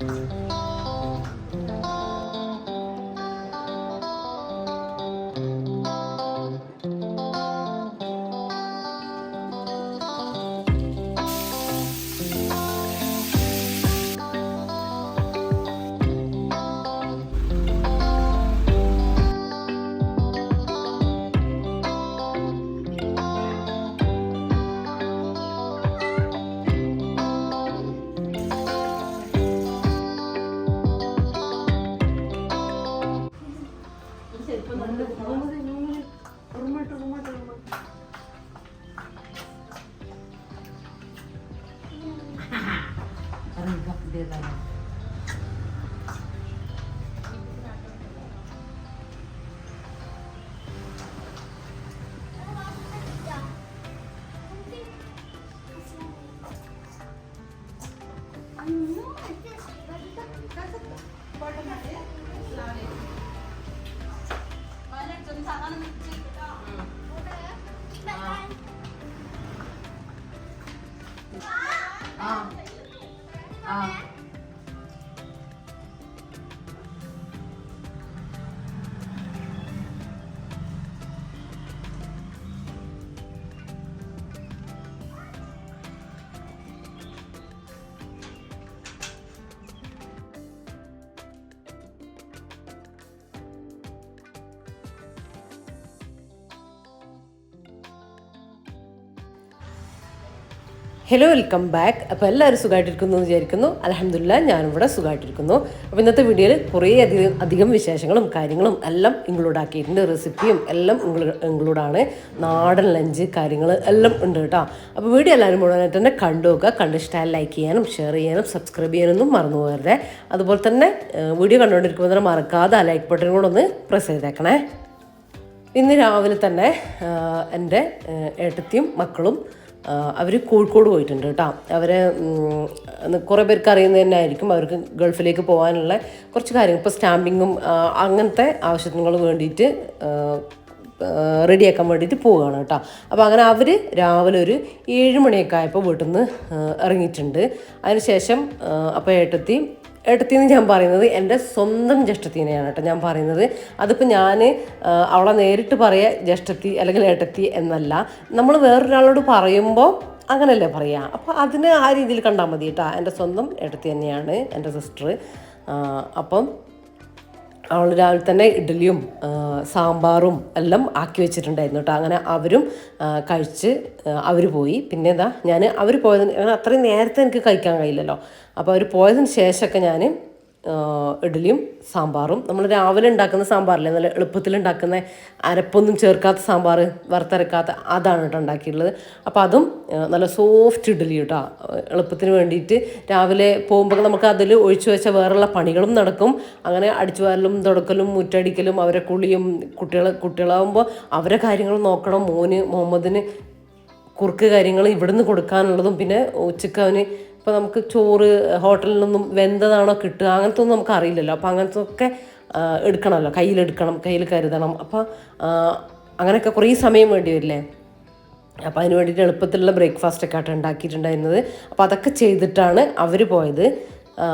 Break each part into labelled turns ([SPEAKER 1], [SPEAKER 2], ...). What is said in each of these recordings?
[SPEAKER 1] Música hello welcome back അപ്പോൾ എല്ലാവരും സുഖമായിട്ടിരിക്കുന്നു എന്ന് വിചാരിക്കുന്നു. അലഹമില്ല ഞാനിവിടെ സുഖമായിട്ടിരിക്കുന്നു അപ്പോൾ ഇന്നത്തെ വീഡിയോയിൽ കുറേ അധികം അധികം വിശേഷങ്ങളും കാര്യങ്ങളും എല്ലാം ഇൻക്ലൂഡ് ആക്കിയിട്ടുണ്ട്. റെസിപ്പിയും എല്ലാം ഇൻക്ലൂഡാണ് നാടൻ ലഞ്ച് കാര്യങ്ങൾ എല്ലാം ഉണ്ട് കേട്ടോ. അപ്പോൾ വീഡിയോ എല്ലാവരും മുഴുവനായിട്ട് തന്നെ കണ്ടു നോക്കുക. കണ്ടിഷ്ടമായി ലൈക്ക് ചെയ്യാനും ഷെയർ ചെയ്യാനും സബ്സ്ക്രൈബ് ചെയ്യാനൊന്നും മറന്നു പോകരുത്. അതുപോലെ തന്നെ വീഡിയോ കണ്ടുകൊണ്ടിരിക്കുമ്പോൾ തന്നെ മറക്കാതെ ആ ലൈക്ക് ബട്ടൺ കൂടെ ഒന്ന് പ്രസ് ചെയ്തേക്കണേ. ഇന്ന് രാവിലെ തന്നെ എന്റെ ഏട്ടത്തിയും മക്കളും അവർ കോഴിക്കോട് പോയിട്ടുണ്ട് കേട്ടോ. അവർ കുറേ പേർക്ക് അറിയുന്നത് തന്നെ ആയിരിക്കും. അവർക്ക് ഗൾഫിലേക്ക് പോകാനുള്ള കുറച്ച് കാര്യങ്ങൾ. ഇപ്പോൾ സ്റ്റാമ്പിങ്ങും അങ്ങനത്തെ ആവശ്യങ്ങൾ വേണ്ടിയിട്ട് റെഡിയാക്കാൻ വേണ്ടിയിട്ട് പോവുകയാണ് കേട്ടോ. അപ്പോൾ അങ്ങനെ അവർ രാവിലെ ഒരു ഏഴ് മണിയൊക്കെ ആയപ്പോൾ വീട്ടിൽ നിന്ന് ഇറങ്ങിയിട്ടുണ്ട്. അതിനുശേഷം അപ്പോൾ ഏട്ടത്തി ഏട്ടത്തിന്ന് ഞാൻ പറയുന്നത് എന്റെ സ്വന്തം ജ്യേഷ്ഠത്തിനെയാണ് കേട്ടോ ഞാൻ പറയുന്നത്. അതിപ്പോൾ ഞാൻ അവളെ നേരിട്ട് പറയുക ജ്യേഷ്ഠത്തി അല്ലെങ്കിൽ ഏട്ടത്തി എന്നല്ല. നമ്മൾ വേറൊരാളോട് പറയുമ്പോൾ അങ്ങനെയല്ലേ പറയുക അപ്പോൾ അതിന് ആ രീതിയിൽ കണ്ടാൽ മതി കേട്ടോ. എന്റെ സ്വന്തം ഏട്ടത്തി തന്നെയാണ് എന്റെ സിസ്റ്റർ അപ്പം അവൾ രാവിലെ തന്നെ ഇഡ്ഡലിയും സാമ്പാറും എല്ലാം ആക്കി വെച്ചിട്ടുണ്ടായിരുന്നു കേട്ടോ. അങ്ങനെ അവരും കഴിച്ച് അവർ പോയി. പിന്നെ എന്താ ഞാൻ അവർ പോയതിന് അത്രയും നേരത്തെ എനിക്ക് കഴിക്കാൻ കഴിയില്ലല്ലോ. അപ്പോൾ അവർ പോയതിന് ശേഷമൊക്കെ ഞാൻ ഇഡ്ഡലിയും സാമ്പാറും. നമ്മൾ രാവിലെ ഉണ്ടാക്കുന്ന സാമ്പാറില്ലേ? നല്ല എളുപ്പത്തിൽ ഉണ്ടാക്കുന്ന അരപ്പൊന്നും ചേർക്കാത്ത സാമ്പാർ വറുത്തരക്കാത്ത അതാണ് കേട്ടോ ഉണ്ടാക്കിയിട്ടുള്ളത്. അപ്പോൾ അതും നല്ല സോഫ്റ്റ് ഇഡ്ഡലി കേട്ടോ. എളുപ്പത്തിന് വേണ്ടിയിട്ട് രാവിലെ പോകുമ്പോൾ നമുക്ക് അതിൽ ഒഴിച്ചു വെച്ച വേറെയുള്ള പണികളും നടക്കും. അങ്ങനെ അടിച്ചു വാരലും തുടക്കലും മുറ്റടിക്കലും അവരെ കുളിയും കുട്ടികൾ കുട്ടികളാകുമ്പോൾ അവരെ കാര്യങ്ങൾ നോക്കണം. മോന് മുഹമ്മദിന് കുറുക്ക് കാര്യങ്ങൾ ഇവിടുന്ന് കൊടുക്കാനുള്ളതും പിന്നെ ഉച്ചയ്ക്ക് അവന് ഇപ്പോൾ നമുക്ക് ചോറ് ഹോട്ടലിൽ നിന്നും വെന്തതാണോ കിട്ടുക അങ്ങനത്തെ ഒന്നും നമുക്ക് അറിയില്ലല്ലോ അപ്പോൾ അങ്ങനത്തെ ഒക്കെ എടുക്കണമല്ലോ. കയ്യിലെടുക്കണം കയ്യിൽ കരുതണം. അപ്പോൾ അങ്ങനെയൊക്കെ കുറേ സമയം വേണ്ടി വരില്ലേ? അപ്പോൾ അതിന് വേണ്ടിയിട്ട് എളുപ്പത്തിലുള്ള ബ്രേക്ക്ഫാസ്റ്റ് ഒക്കെ ആയിട്ട് ഉണ്ടാക്കിയിട്ടുണ്ടായിരുന്നത്. അപ്പോൾ അതൊക്കെ ചെയ്തിട്ടാണ് അവർ പോയത്.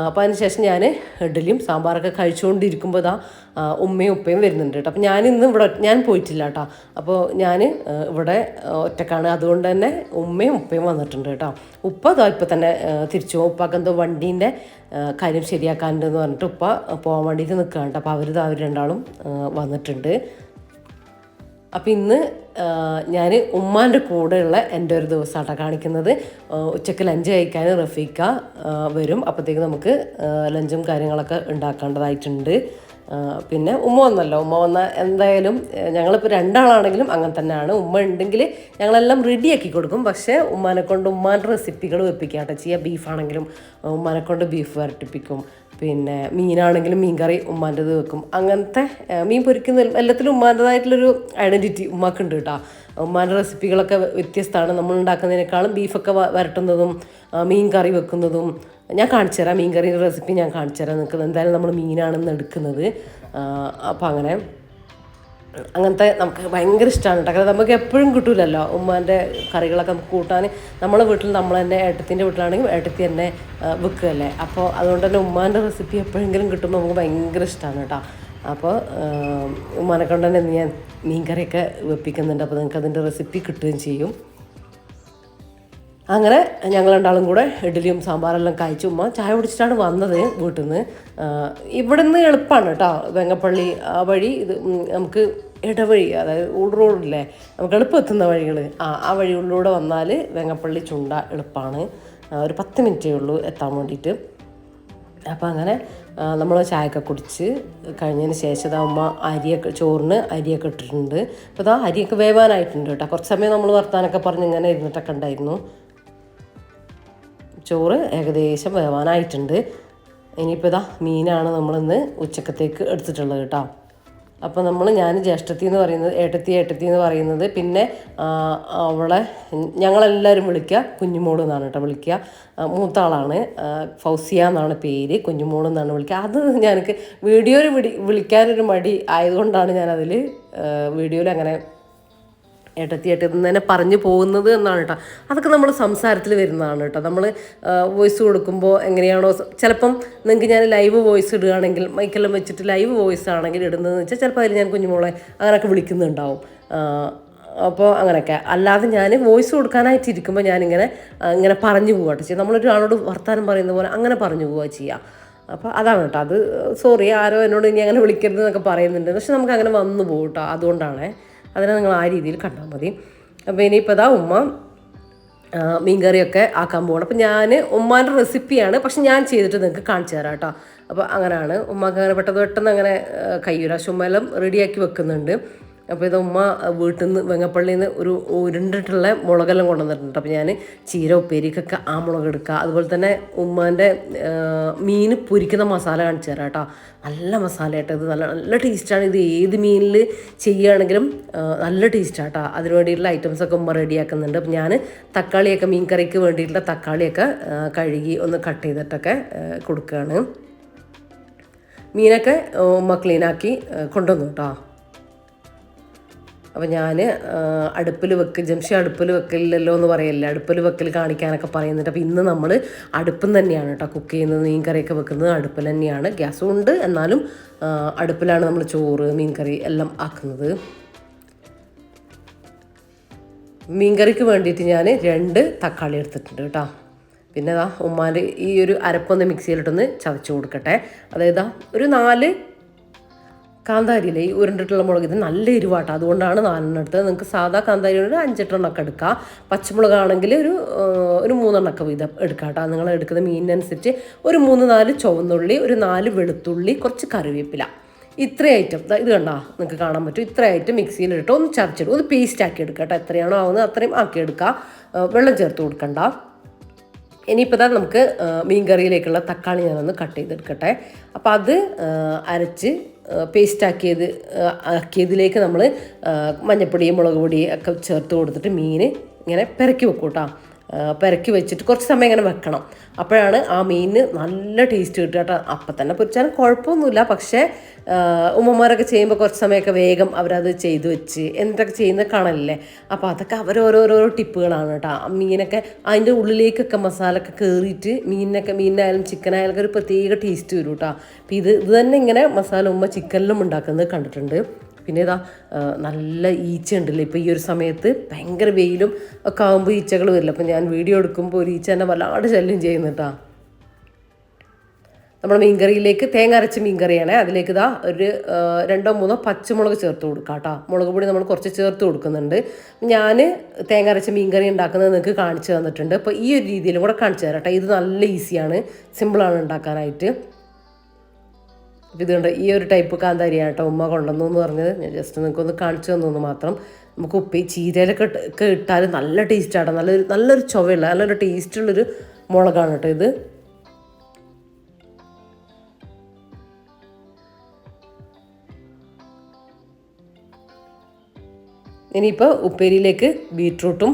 [SPEAKER 1] അപ്പോൾ അതിനുശേഷം ഞാൻ ഇഡലിയും സാമ്പാറൊക്കെ കഴിച്ചുകൊണ്ടിരിക്കുമ്പോൾ ഇതാ ഉമ്മയും ഉപ്പയും വരുന്നുണ്ട് കേട്ടോ. അപ്പോൾ ഞാൻ ഇന്ന് ഇവിടെ ഞാൻ പോയിട്ടില്ല കേട്ടോ. അപ്പോൾ ഞാൻ ഇവിടെ ഒറ്റക്കാണ്. അതുകൊണ്ട് തന്നെ ഉമ്മയും ഉപ്പയും വന്നിട്ടുണ്ട് കേട്ടോ. ഉപ്പ ഇതാ ഇപ്പം തന്നെ തിരിച്ചു. പോകും ഉപ്പാക്ക് എന്തോ വണ്ടീന്റെ കാര്യം ശരിയാക്കാനുണ്ടെന്ന് പറഞ്ഞിട്ട് ഉപ്പ പോകാൻ വേണ്ടിയിട്ട് നിൽക്കുകയാണ് കേട്ടോ. അപ്പോൾ അവർ അവർ രണ്ടാളും വന്നിട്ടുണ്ട്. അപ്പം ഇന്ന് ഞാൻ ഉമ്മാന്റെ കൂടെയുള്ള എന്റെ ഒരു ദിവസമാട്ടോ കാണിക്കുന്നത്. ഉച്ചയ്ക്ക് ലഞ്ച് കഴിക്കാൻ റഫീക്ക വരും. അപ്പോഴത്തേക്ക് നമുക്ക് ലഞ്ചും കാര്യങ്ങളൊക്കെ ഉണ്ടാക്കേണ്ടതായിട്ടുണ്ട്. പിന്നെ ഉമ്മ വന്നല്ലോ. ഉമ്മ വന്ന എന്തായാലും ഞങ്ങളിപ്പോൾ രണ്ടാളാണെങ്കിലും അങ്ങനെ തന്നെയാണ്. ഉമ്മ ഉണ്ടെങ്കിൽ ഞങ്ങളെല്ലാം റെഡിയാക്കി കൊടുക്കും. പക്ഷേ ഉമ്മാനെ കൊണ്ട് ഉമ്മാന്റെ റെസിപ്പികൾ വെപ്പിക്കാം കേട്ടോ. ചെയ്യുക ബീഫാണെങ്കിലും ഉമ്മാനെ കൊണ്ട് ബീഫ് വരട്ടിപ്പിക്കും. പിന്നെ മീനാണെങ്കിലും മീൻ കറി ഉമ്മാന്റെത് വെക്കും. അങ്ങനത്തെ മീൻ പൊരിക്കുന്ന എല്ലാത്തിലും ഉമ്മാന്റെതായിട്ടുള്ളൊരു ഐഡന്റിറ്റി ഉമ്മാക്കുണ്ട് കേട്ടോ. ഉമ്മാന്റെ റെസിപ്പികളൊക്കെ വ്യത്യസ്തമാണ്. നമ്മൾ ഉണ്ടാക്കുന്നതിനേക്കാളും ബീഫൊക്കെ വരട്ടുന്നതും മീൻ കറി വെക്കുന്നതും ഞാൻ കാണിച്ചു തരാം മീൻ കറിയുടെ റെസിപ്പി ഞാൻ കാണിച്ചു തരാം. നിങ്ങൾക്ക് എന്തായാലും നമ്മൾ മീനാണെന്ന് എടുക്കുന്നത്. അപ്പോൾ അങ്ങനെ അങ്ങനത്തെ നമുക്ക് ഭയങ്കര ഇഷ്ടമാണ് കേട്ടോ. നമുക്ക് എപ്പോഴും കിട്ടൂലല്ലോ ഉമ്മാന്റെ കറികളൊക്കെ നമുക്ക് കൂട്ടാൻ. നമ്മളെ വീട്ടിൽ നമ്മൾ തന്നെ ഏട്ടത്തിന്റെ വീട്ടിലാണെങ്കിൽ ഏട്ടത്തി തന്നെ വെക്കുകയല്ലേ. അപ്പോൾ അതുകൊണ്ട് തന്നെ ഉമ്മാന്റെ റെസിപ്പി എപ്പോഴെങ്കിലും കിട്ടുമ്പോൾ നമുക്ക് ഭയങ്കര ഇഷ്ടമാണ് കേട്ടോ. അപ്പോൾ ഉമ്മാനെ കൊണ്ട് തന്നെ ഞാൻ കറിയൊക്കെ വെപ്പിക്കുന്നുണ്ട്. അപ്പോൾ നിങ്ങൾക്ക് അതിന്റെ റെസിപ്പി കിട്ടുകയും ചെയ്യും. അങ്ങനെ ഞങ്ങൾ രണ്ടാളും കൂടെ ഇഡ്ഡലിയും സാമ്പാറെല്ലാം കഴിച്ചു ഉമ്മ ചായ കുടിച്ചിട്ടാണ് വന്നത് വീട്ടിൽ നിന്ന് ഇവിടെ നിന്ന് എളുപ്പമാണ് കേട്ടോ വെങ്ങപ്പള്ളി ആ വഴി ഇത് നമുക്ക് ഇടവഴി അതായത് ഉൾ റോഡില്ലേ നമുക്ക് എളുപ്പം എത്തുന്ന വഴികൾ ആ ആ വഴികളിലൂടെ വന്നാൽ വെങ്ങപ്പള്ളി ചുണ്ട എളുപ്പമാണ് ഒരു പത്ത് മിനിറ്റേ ഉള്ളൂ എത്താൻ വേണ്ടിയിട്ട്. അപ്പോൾ അങ്ങനെ നമ്മൾ ചായയൊക്കെ കുടിച്ച് കഴിഞ്ഞതിന് ശേഷം ഇതാ ഉമ്മ അരിയൊക്കെ ചോറിന് അരിയൊക്കെ ഇട്ടിട്ടുണ്ട്. അപ്പോൾ ഇതാ അരിയൊക്കെ വേവാനായിട്ടുണ്ട് കേട്ടോ കുറച്ച് സമയം നമ്മൾ വർത്താനൊക്കെ പറഞ്ഞ് ഇങ്ങനെ ഇരുന്നിട്ടൊക്കെ ഉണ്ടായിരുന്നു. ചോറ് ഏകദേശം വേവാനായിട്ടുണ്ട്. ഇനിയിപ്പോൾ ഇതാ മീനാണ് നമ്മളിന്ന് ഉച്ചക്കത്തേക്ക് എടുത്തിട്ടുള്ളത് കേട്ടോ. അപ്പോൾ നമ്മൾ ഞാൻ ജ്യേഷ്ഠത്തി എന്ന് പറയുന്നത് ഏട്ടത്തി ഏട്ടത്തി എന്ന് പറയുന്നത് പിന്നെ അവളെ ഞങ്ങളെല്ലാവരും വിളിക്കുക കുഞ്ഞുമോൾ എന്നാണ് കേട്ടോ വിളിക്കുക. മൂത്ത ആളാണ് ഫൗസിയ എന്നാണ് പേര് കുഞ്ഞുമോൾ എന്നാണ് വിളിക്കുക. അത് ഞാനക്ക് വീഡിയോയിൽ വിളി വിളിക്കാനൊരു മടി ആയതുകൊണ്ടാണ് ഞാനതിൽ വീഡിയോയിൽ അങ്ങനെ ഏട്ടത്തി ഏട്ടത്തി എന്ന് തന്നെ പറഞ്ഞു പോകുന്നത് എന്നാണ് കേട്ടോ. അതൊക്കെ നമ്മൾ സംസാരത്തിൽ വരുന്നതാണ് കേട്ടോ. നമ്മൾ വോയിസ് കൊടുക്കുമ്പോൾ എങ്ങനെയാണോ ചിലപ്പം നിങ്ങൾക്ക് ഞാൻ ലൈവ് വോയിസ് ഇടുകയാണെങ്കിൽ മൈക്കെല്ലാം വെച്ചിട്ട് ലൈവ് വോയിസ് ആണെങ്കിൽ ഇടുന്നതെന്ന് വെച്ചാൽ ചിലപ്പോൾ അതിൽ ഞാൻ കുഞ്ഞുമോളെ അങ്ങനെയൊക്കെ വിളിക്കുന്നുണ്ടാവും. അപ്പോൾ അങ്ങനെയൊക്കെ അല്ലാതെ ഞാൻ വോയിസ് കൊടുക്കാനായിട്ട് ഇരിക്കുമ്പോൾ ഞാനിങ്ങനെ ഇങ്ങനെ പറഞ്ഞു പോവാട്ടോ ചെയ്യുക നമ്മളൊരാളോട് വർത്തമാനം പറയുന്ന പോലെ അങ്ങനെ പറഞ്ഞു പോവുക ചെയ്യുക അപ്പോൾ അതാണ് കേട്ടോ. അത് സോറി ആരോ എന്നോട് ഇനി അങ്ങനെ വിളിക്കരുത് എന്നൊക്കെ പറയുന്നുണ്ട്. പക്ഷെ നമുക്ക് അങ്ങനെ വന്നു പോകും കേട്ടോ. അതുകൊണ്ടാണ്. അതിനെ നിങ്ങൾ ആ രീതിയിൽ കണ്ടാൽ മതി. അപ്പോൾ ഇനിയിപ്പോൾ ഇതാ ഉമ്മ മീൻകറിയൊക്കെ ആക്കാൻ പോകണം അപ്പം ഞാൻ ഉമ്മാന്റെ റെസിപ്പിയാണ് പക്ഷെ ഞാൻ ചെയ്തിട്ട് നിങ്ങൾക്ക് കാണിച്ചു തരാം കേട്ടോ. അപ്പോൾ അങ്ങനെയാണ് ഉമ്മക്ക് അങ്ങനെ പെട്ടെന്ന് പെട്ടെന്ന് അങ്ങനെ കയ്യൂരാശുമ്മലം റെഡിയാക്കി വെക്കുന്നുണ്ട്. അപ്പോൾ ഇത് ഉമ്മ വീട്ടിൽ നിന്ന് വെങ്ങപ്പള്ളിയിൽ നിന്ന് ഒരു ഉരുണ്ടിട്ടുള്ള മുളകെല്ലാം കൊണ്ടുവന്നിട്ടുണ്ട്. അപ്പോൾ ഞാൻ ചീര ഉപ്പേരിക്കൊക്കെ ആ മുളക് എടുക്കുക അതുപോലെ തന്നെ ഉമ്മാന്റെ മീൻ പൊരിക്കുന്ന മസാല കാണിച്ചു തരാം കേട്ടോ. നല്ല മസാല കേട്ടോ ഇത് നല്ല നല്ല ടേസ്റ്റാണ് ഇത് ഏത് മീനിൽ ചെയ്യുകയാണെങ്കിലും നല്ല ടേസ്റ്റാണ് കേട്ടോ. അതിന് വേണ്ടിയിട്ടുള്ള ഐറ്റംസൊക്കെ ഉമ്മ റെഡിയാക്കുന്നുണ്ട് അപ്പം ഞാൻ തക്കാളിയൊക്കെ മീൻ കറിക്ക് വേണ്ടിയിട്ടുള്ള തക്കാളിയൊക്കെ കഴുകി ഒന്ന് കട്ട് ചെയ്തിട്ടൊക്കെ കൊടുക്കുകയാണ് മീനൊക്കെ ഉമ്മ ക്ലീനാക്കി കൊണ്ടുവന്നു കേട്ടോ. അപ്പോൾ ഞാൻ അടുപ്പിൽ വെക്ക് ജംഷി അടുപ്പിൽ വെക്കലില്ലല്ലോ എന്ന് പറയല്ലേ? അടുപ്പിൽ വെക്കൽ കാണിക്കാനൊക്കെ പറയുന്നുണ്ട് അപ്പോൾ ഇന്ന് നമ്മൾ അടുപ്പം തന്നെയാണ് കേട്ടോ കുക്ക് ചെയ്യുന്നത്. മീൻ കറിയൊക്കെ വെക്കുന്നത് അടുപ്പിൽ തന്നെയാണ്. ഗ്യാസും ഉണ്ട്. എന്നാലും അടുപ്പിലാണ് നമ്മൾ ചോറ് മീൻ കറി എല്ലാം ആക്കുന്നത്. മീൻ കറിക്ക് വേണ്ടിയിട്ട് ഞാൻ രണ്ട് തക്കാളി എടുത്തിട്ടുണ്ട് കേട്ടോ. പിന്നെ ദാ ഉമ്മാന്റെ ഈ ഒരു അരപ്പൊന്ന് മിക്സിയിലിട്ടൊന്ന് ചതച്ച് കൊടുക്കട്ടെ. അതായത് ഒരു നാല് കാന്താരിയില്ലേ? ഈ ഉരുണ്ടിട്ടുള്ള മുളക് ഇത് നല്ല എരിവാട്ടോ. അതുകൊണ്ടാണ് നാലെണ്ണം എടുത്തത്. നിങ്ങൾക്ക് സാധാ കാന്താരി ഒരു അഞ്ചെട്ടെണ്ണമൊക്കെ എടുക്കാം. പച്ചമുളകാണെങ്കിൽ ഒരു ഒരു മൂന്നെണ്ണമൊക്കെ വീതം എടുക്കാം കേട്ടോ. നിങ്ങൾ എടുക്കുന്ന മീനിനനുസരിച്ച് ഒരു മൂന്ന് നാല് ചുവന്നുള്ളി ഒരു നാല് വെളുത്തുള്ളി കുറച്ച് കറിവേപ്പില. ഇത്ര ഐറ്റം ഇത് കണ്ടാ നിങ്ങൾക്ക് കാണാൻ പറ്റും. ഇത്ര ഐറ്റം മിക്സിയിലിട്ട് ഒന്ന് ചതച്ചിടും. ഒന്ന് പേസ്റ്റ് ആക്കി എടുക്കുക കേട്ടോ. എത്രയാണോ ആവുന്നത് അത്രയും ആക്കി എടുക്കുക വെള്ളം ചേർത്ത് കൊടുക്കണ്ട. ഇനിയിപ്പോൾ തന്നെ നമുക്ക് മീൻ കറിയിലേക്കുള്ള തക്കാളി ഞാനൊന്ന് കട്ട് ചെയ്തെടുക്കട്ടെ. അപ്പോൾ അത് അരച്ച് പേസ്റ്റ് ആക്കിയത് ആക്കിയതിലേക്ക് നമ്മൾ മഞ്ഞപ്പൊടി മുളക് പൊടി ഒക്കെ ചേർത്ത് കൊടുത്തിട്ട് മീൻ ഇങ്ങനെ പെരക്കി വെക്കും കേട്ടോ. പെരക്കി വെച്ചിട്ട് കുറച്ച് സമയം ഇങ്ങനെ വെക്കണം. അപ്പോഴാണ് ആ മീനിന് നല്ല ടേസ്റ്റ് കിട്ടുക കേട്ടോ. അപ്പം തന്നെ പൊരിച്ചാലും കുഴപ്പമൊന്നുമില്ല. പക്ഷേ ഉമ്മമാരൊക്കെ ചെയ്യുമ്പോൾ കുറച്ച് സമയമൊക്കെ വേഗം അവരത് ചെയ്തു വെച്ച് എന്തൊക്കെ ചെയ്യുന്ന കാണലില്ലേ? അപ്പോൾ അതൊക്കെ അവരോരോരോ ടിപ്പുകളാണ് കേട്ടോ. ആ മീനൊക്കെ അതിന്റെ ഉള്ളിലേക്കൊക്കെ മസാല ഒക്കെ കയറിയിട്ട് മീനിനൊക്കെ മീനായാലും ചിക്കനായാലും ഒക്കെ ഒരു പ്രത്യേക ടേസ്റ്റ് വരും കേട്ടോ. അപ്പോൾ ഇത് ഇത് തന്നെ ഇങ്ങനെ മസാല ഉമ്മ ചിക്കനിലും ഉണ്ടാക്കുന്നത് കണ്ടിട്ടുണ്ട്. പിന്നെ ഇതാ നല്ല ഈച്ച ഉണ്ടല്ലോ ഇപ്പോൾ ഈ ഒരു സമയത്ത് ഭയങ്കര വെയിലും ഒക്കെ ആകുമ്പോൾ ഈച്ചകൾ വരില്ല. അപ്പം ഞാൻ വീഡിയോ എടുക്കുമ്പോൾ ഒരു ഈച്ച എന്നെ വല്ലാണ്ട് ശല്യം ചെയ്യുന്നുട്ടാ നമ്മുടെ മീൻകറിയിലേക്ക് തേങ്ങ അരച്ച മീൻകറിയാണ്. അതിലേക്ക് ഇതാ ഒരു രണ്ടോ മൂന്നോ പച്ചമുളക് ചേർത്ത് കൊടുക്കാം കേട്ടോ മുളക് പൊടി നമ്മൾ കുറച്ച് ചേർത്ത് കൊടുക്കുന്നുണ്ട്. ഞാൻ തേങ്ങ അരച്ച മീൻകറി ഉണ്ടാക്കുന്നത് നിങ്ങൾക്ക് കാണിച്ചു തന്നിട്ടുണ്ട്. അപ്പോൾ ഈ ഒരു രീതിയിലും കൂടെ കാണിച്ചു തരാം കേട്ടോ ഇത് നല്ല ഈസിയാണ്. സിമ്പിളാണ് ഉണ്ടാക്കാനായിട്ട്. അപ്പോൾ ഇതുകൊണ്ട് ഈ ഒരു ടൈപ്പ് കാന്താരിയാണ് കേട്ടോ ഉമ്മ കൊണ്ടുവന്നു എന്ന് പറഞ്ഞത്. ഞാൻ ജസ്റ്റ് നിങ്ങൾക്ക് ഒന്ന് കാണിച്ചു തന്നു മാത്രം. നമുക്ക് ഉപ്പി ചീരയിലൊക്കെ ഒക്കെ ഇട്ടാൽ നല്ല ടേസ്റ്റാണ് നല്ലൊരു നല്ലൊരു ചുവയുള്ള നല്ലൊരു ടേസ്റ്റുള്ളൊരു മുളകാണ് കേട്ടോ ഇത്. ഇനിയിപ്പോൾ ഉപ്പേരിയിലേക്ക് ബീട്രൂട്ടും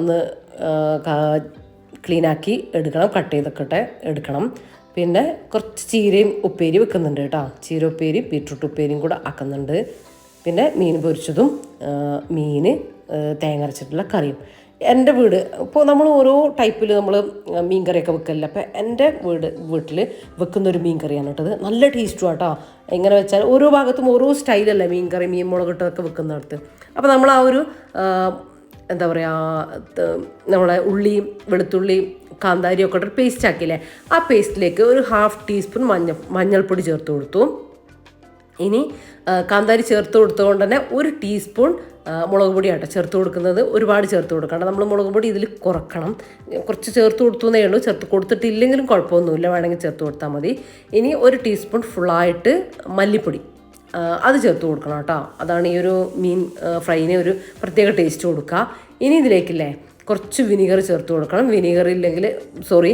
[SPEAKER 1] ഒന്ന് ക്ലീനാക്കി എടുക്കണം. കട്ട് ചെയ്തൊക്കെ എടുക്കണം. പിന്നെ കുറച്ച് ചീരയും ഉപ്പേരി വെക്കുന്നുണ്ട് കേട്ടോ. ചീര ഉപ്പേരി ബീട്രൂട്ട് ഉപ്പേരിയും കൂടെ ആക്കുന്നുണ്ട്. പിന്നെ മീൻ പൊരിച്ചതും മീൻ തേങ്ങ അരച്ചിട്ടുള്ള കറിയും. എന്റെ വീട് ഇപ്പോൾ നമ്മൾ ഓരോ ടൈപ്പിൽ നമ്മൾ മീൻ കറിയൊക്കെ വെക്കലില്ല. അപ്പോൾ എന്റെ വീട് വീട്ടിൽ വെക്കുന്ന ഒരു മീൻ കറിയാണ് കേട്ടത് നല്ല ടേസ്റ്റും ആട്ടോ. എങ്ങനെ വെച്ചാൽ ഓരോ ഭാഗത്തും ഓരോ സ്റ്റൈലല്ലേ മീൻ കറി മീൻ മുളകിട്ടൊക്കെ വെക്കുന്നിടത്ത്. അപ്പോൾ നമ്മൾ ആ ഒരു എന്താ പറയുക നമ്മളെ ഉള്ളിയും വെളുത്തുള്ളിയും കാന്താരിയും ഒക്കെ ഇട്ട് പേസ്റ്റ് ആക്കിയില്ലേ? ആ പേസ്റ്റിലേക്ക് ഒരു ഹാഫ് ടീസ്പൂൺ മഞ്ഞ മഞ്ഞൾപ്പൊടി ചേർത്ത് കൊടുത്തു. ഇനി കാന്താരി ചേർത്ത് കൊടുത്തുകൊണ്ട് തന്നെ ഒരു ടീസ്പൂൺ മുളക് പൊടിയാട്ടോ ചേർത്ത് കൊടുക്കുന്നത്. ഒരുപാട് ചേർത്ത് കൊടുക്കണം നമ്മൾ മുളക് പൊടി ഇതിൽ കുറക്കണം. കുറച്ച് ചേർത്ത് കൊടുത്തു എന്നേ ഉള്ളൂ. ചേർത്ത് കൊടുത്തിട്ടില്ലെങ്കിലും കുഴപ്പമൊന്നുമില്ല. വേണമെങ്കിൽ ചേർത്ത് കൊടുത്താൽ മതി. ഇനി ഒരു ടീസ്പൂൺ ഫുള്ളായിട്ട് മല്ലിപ്പൊടി. അത് ചേർത്ത് കൊടുക്കണം കേട്ടോ. അതാണ് ഈ ഒരു മീൻ ഫ്രൈനെ ഒരു പ്രത്യേക ടേസ്റ്റ് കൊടുക്കുക. ഇനി ഇതിലേക്കില്ലേ കുറച്ച് വിനീഗർ ചേർത്ത് കൊടുക്കണം. വിനീഗർ ഇല്ലെങ്കിൽ സോറി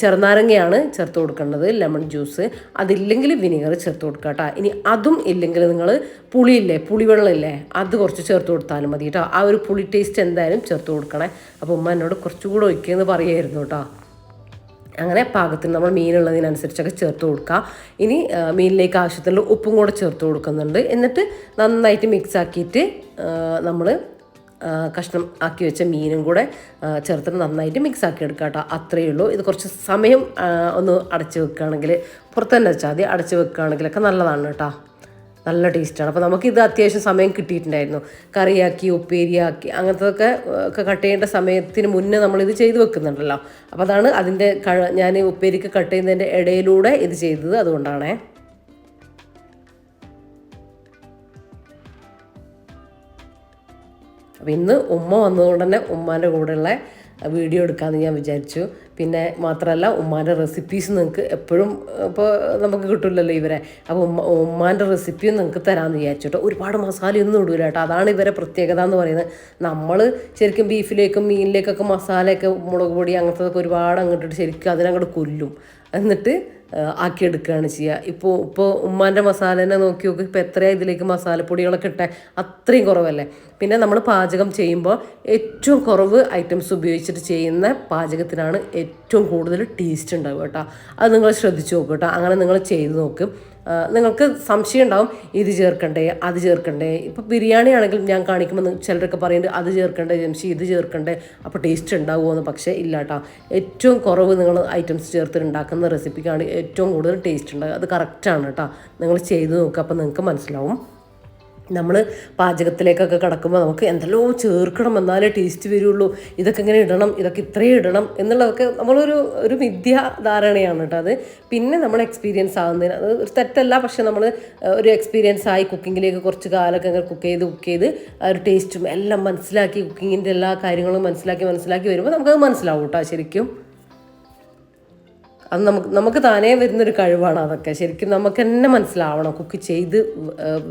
[SPEAKER 1] ചെറുനാരങ്ങയാണ് ചേർത്ത് കൊടുക്കേണ്ടത് ലെമൺ ജ്യൂസ് അതില്ലെങ്കിൽ വിനീഗർ ചേർത്ത് കൊടുക്കുക കേട്ടോ. ഇനി അതും ഇല്ലെങ്കിൽ നിങ്ങൾ പുളിയില്ലേ പുളിവെള്ളമില്ലേ അത് കുറച്ച് ചേർത്ത് കൊടുത്താലും മതി കേട്ടോ. ആ ഒരു പുളി ടേസ്റ്റ് എന്തായാലും ചേർത്ത് കൊടുക്കണേ. അപ്പോൾ ഉമ്മ എന്നോട് കുറച്ചുകൂടെ ഒഴിക്കുമെന്ന് പറയായിരുന്നു കേട്ടോ. അങ്ങനെ പാകത്തിന് നമ്മൾ മീനുള്ളതിനനുസരിച്ചൊക്കെ ചേർത്ത് കൊടുക്കുക. ഇനി മീനിലേക്ക് ആവശ്യത്തിനുള്ള ഉപ്പും കൂടെ ചേർത്ത് കൊടുക്കുന്നുണ്ട്. എന്നിട്ട് നന്നായിട്ട് മിക്സ് ആക്കിയിട്ട് നമ്മൾ കഷ്ണം ആക്കി വെച്ച മീനും കൂടെ ചേർത്തിട്ട് നന്നായിട്ട് മിക്സ് ആക്കി എടുക്കുക കേട്ടോ. അത്രയേ ഉള്ളൂ. ഇത് കുറച്ച് സമയം ഒന്ന് അടച്ച് വെക്കുകയാണെങ്കിൽ പുറത്ത് തന്നെ വെച്ചാൽ മതി. അടച്ച് വെക്കുകയാണെങ്കിലൊക്കെ നല്ലതാണ് കേട്ടോ. നല്ല ടേസ്റ്റാണ്. അപ്പോൾ നമുക്കിത് അത്യാവശ്യം സമയം കിട്ടിയിട്ടുണ്ടായിരുന്നു. കറിയാക്കി ഉപ്പേരിയാക്കി അങ്ങനത്തെയൊക്കെ ഏഹ്, ഒക്കെ കട്ട് ചെയ്യേണ്ട സമയത്തിന് മുന്നേ നമ്മളിത് ചെയ്ത് വെക്കുന്നുണ്ടല്ലോ. അപ്പോൾ അതാണ് അതിന്റെ ക ഞാൻ ഉപ്പേരിക്ക് കട്ട് ചെയ്യുന്നതിന്റെ ഇടയിലൂടെ ഇത് ചെയ്തത് അതുകൊണ്ടാണേ. അപ്പം ഇന്ന് ഉമ്മ വന്നതുകൊണ്ട് തന്നെ ഉമ്മാന്റെ കൂടെയുള്ള വീഡിയോ എടുക്കാമെന്ന് ഞാൻ വിചാരിച്ചു. പിന്നെ മാത്രമല്ല ഉമ്മാന്റെ റെസിപ്പീസ് നിങ്ങൾക്ക് എപ്പോഴും ഇപ്പോൾ നമുക്ക് കിട്ടില്ലല്ലോ ഇവരെ. അപ്പോൾ ഉമ്മ ഉമ്മാന്റെ റെസിപ്പിയും നിങ്ങൾക്ക് തരാമെന്ന് വിചാരിച്ചു കേട്ടോ ഒരുപാട് മസാലയൊന്നും ഇടൂല കേട്ടോ അതാണ് ഇവരെ പ്രത്യേകത എന്ന് പറയുന്നത്. നമ്മൾ ശരിക്കും ബീഫിലേക്കും മീനിലേക്കൊക്കെ മസാലയൊക്കെ മുളക് പൊടി അങ്ങനത്തതൊക്കെ ഒരുപാട് അങ്ങോട്ടിട്ട് ശരിക്കും അതിനങ്ങോട്ട് കൊല്ലും. എന്നിട്ട് ആക്കിയെടുക്കുകയാണ് ചെയ്യുക. ഇപ്പോൾ ഇപ്പോൾ ഉമ്മാന്റെ മസാലേനെ നോക്കി നോക്കി ഇപ്പോൾ എത്രയാണ് ഇതിലേക്ക് മസാലപ്പൊടികളൊക്കെ ഇട്ടേ? അത്രയും കുറവല്ലേ? പിന്നെ നമ്മൾ പാചകം ചെയ്യുമ്പോൾ ഏറ്റവും കുറവ് ഐറ്റംസ് ഉപയോഗിച്ചിട്ട് ചെയ്യുന്ന പാചകത്തിനാണ് ഏറ്റവും കൂടുതൽ ടേസ്റ്റ് ഉണ്ടാവുക കേട്ടോ. അത് നിങ്ങൾ ശ്രദ്ധിച്ച് നോക്കുക കേട്ടോ. അങ്ങനെ നിങ്ങൾ ചെയ്ത് നോക്ക്. നിങ്ങൾക്ക് സംശയം ഉണ്ടാവും ഇത് ചേർക്കണ്ടേ അത് ചേർക്കണ്ടേ. ഇപ്പോൾ ബിരിയാണി ആണെങ്കിലും ഞാൻ കാണിക്കുമ്പോൾ ചിലരൊക്കെ പറയുന്നുണ്ട് അത് ചേർക്കണ്ടേ ജംഷി ഇത് ചേർക്കണ്ടേ. അപ്പോൾ ടേസ്റ്റ് ഉണ്ടാവുമോ എന്ന് പക്ഷേ ഇല്ല കേട്ടോ ഏറ്റവും കുറവ് നിങ്ങൾ ഐറ്റംസ് ചേർത്ത് ഉണ്ടാക്കുന്ന റെസിപ്പിക്കാണ് ഏറ്റവും കൂടുതൽ ടേസ്റ്റ് ഉണ്ടാകുക അത് കറക്റ്റാണ് കേട്ടോ നിങ്ങൾ ചെയ്ത് നോക്കുക അപ്പോൾ നിങ്ങൾക്ക് മനസ്സിലാവും. നമ്മൾ പാചകത്തിലേക്കൊക്കെ കിടക്കുമ്പോൾ നമുക്ക് എന്തെല്ലോ ചേർക്കണം എന്നാലേ ടേസ്റ്റ് വരുള്ളൂ. ഇതൊക്കെ ഇങ്ങനെ ഇടണം ഇതൊക്കെ ഇത്രയും ഇടണം എന്നുള്ളതൊക്കെ നമ്മളൊരു ഒരു വിദ്യാധാരണയാണ് കേട്ടോ അത്. പിന്നെ നമ്മൾ എക്സ്പീരിയൻസ് ആകുന്നതിന് അത് ഒരു തെറ്റല്ല പക്ഷെ നമ്മൾ ഒരു എക്സ്പീരിയൻസ് ആയി കുക്കിങ്ങിലേക്ക് കുറച്ച് കാലമൊക്കെ അങ്ങനെ കുക്ക് ചെയ്ത് കുക്ക് ചെയ്ത് ആ ഒരു ടേസ്റ്റും എല്ലാം മനസ്സിലാക്കി കുക്കിങ്ങിന്റെ എല്ലാ കാര്യങ്ങളും മനസ്സിലാക്കി മനസ്സിലാക്കി വരുമ്പോൾ നമുക്കത് മനസ്സിലാവും കേട്ടോ ശരിക്കും. അത് നമുക്ക് നമുക്ക് താനേ വരുന്നൊരു കഴിവാണ് അതൊക്കെ. ശരിക്കും നമുക്ക് തന്നെ മനസ്സിലാവണം കുക്ക് ചെയ്ത്